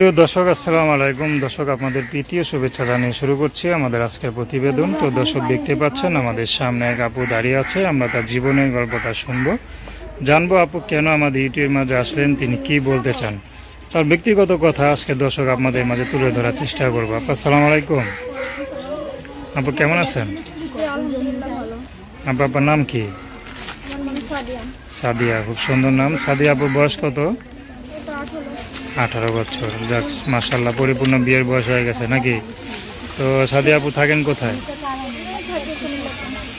প্রিয় দর্শক আসসালাম আলাইকুম। দর্শক আপনাদের প্রীতীয় শুভেচ্ছা জানিয়ে শুরু করছি আমাদের আজকের প্রতিবেদন। তো দর্শক দেখতে পাচ্ছেন আমাদের সামনে এক আপু দাঁড়িয়ে আছে। আমরা তার জীবনের গল্পটা শুনব। জানব আপু কেন আমাদের ইউটিউবের মাঝে আসলেন তিনি কি বলতে চান? তার ব্যক্তিগত কথা আজকে দর্শক আপনাদের মাঝে তুলে ধরার চেষ্টা করব। আপু আসসালামু আলাইকুম। আপু কেমন আছেন? আপু আপনার নাম কি? সাদিয়া। খুব সুন্দর নাম। সাদিয়া আপুর বয়স কত? আঠারো বছর। যাক মাসাল্লাহ পরিপূর্ণ বিয়ের বয়স হয়ে গেছে নাকি? তো সাদি আপু থাকেন কোথায়?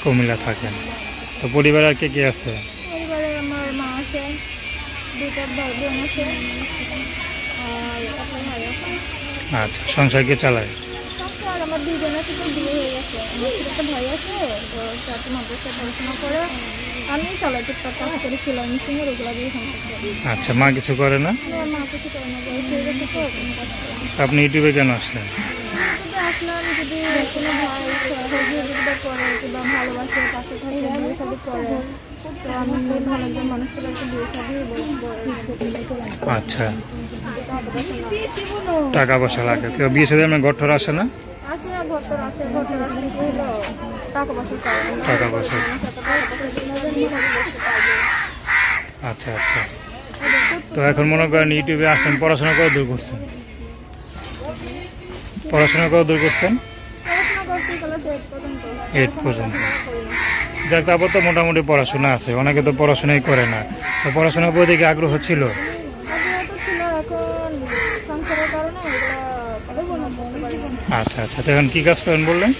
কুমিল্লা থাকেন। তো পরিবারে আর কে কে আছে। আচ্ছা সংসার কে চালায়? তো বিয়ে হয়ে গেছে আমার ভাই আছে তো পড়াশোনা করে আমি চালাই টুকটাক কাজ করি সেলাই মেশিনের ওগুলো দিয়ে আচ্ছা মা কিছু করে না মা কিছু করে না বয়স হয়ে গেছে তো। আপনি ইউটিউবে কেন আসলেন যদি আসলাম যদি কোনো ভাই সহযোগিতা করে কিংবা ভালোবাসে পাশে থাকে বিয়ে শাদী করে তো আমি ভালো একজন মানুষের একটা বিয়ে শাদী আচ্ছা টাকা পয়সা লাগে কেউ বিয়ে সাথে আপনার ঘর ঠর আসে না আসে না ঘরটার আসে ঘরটার কি হলো টাকা পয়সা চাই টাকা পয়সা আচ্ছা আচ্ছা। তো এখন মনে করেন ইউটিউবে আসেন পড়াশোনা কত দূর করছেন? পড়াশোনা কত দূর করছেন? এইট পর্যন্ত। যাক তারপর তো মোটামুটি পড়াশোনা আছে। অনেকে তো পড়াশোনাই করে না। তো পড়াশোনার প্রতি আগ্রহ ছিল আগে তো ছিল এখন সংসারের কারণে এগুলো পারব না করতে পারি না আচ্ছা আচ্ছা। তো এখন কী কাজ করেন বললেন?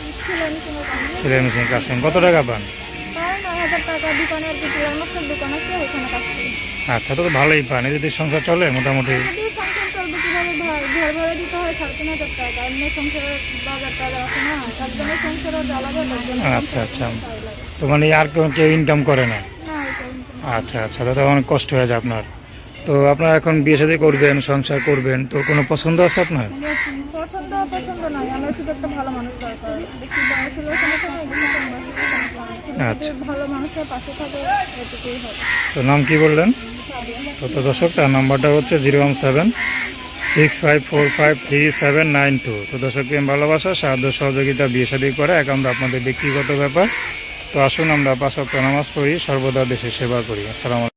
সেলাই মেশিন কাজ করেন। কত টাকা পান? আচ্ছা তো ভালোই পান। যদি সংসার চলে মোটামুটি। হয় আচ্ছা আচ্ছা। তো মানে আর কেউ কেউ ইনকাম করে না? আচ্ছা আচ্ছা। তাতে অনেক কষ্ট হয়ে যায় আপনার। তো আপনারা এখন বিয়ে শাদী করবেন সংসার করবেন তো কোনো পছন্দ আছে আপনার? পছন্দ অপছন্দ নয় আমার শুধু একটা ভালো মানুষ দরকার। বেশি বয়স হলে সমস্যা নেই বেশি কম বয়স হলে সমস্যা নেই। শুধু আচ্ছা। ভালো মানুষের পাশে থাকে এটুকুই হবে। তো নাম কি বললেন? তো দর্শক তার নাম্বারটা হচ্ছে zero one seven six five four five three seven nine two. তো দর্শক প্রেম ভালোবাসা সাহায্য সহযোগিতা বিয়ে শাদী করে একান্ত আপনাদের ব্যক্তিগত ব্যাপার। তো আসুন আমরা পাঁচ নামাজ পড়ি সর্বদা দেশের সেবা করি। আসসালাম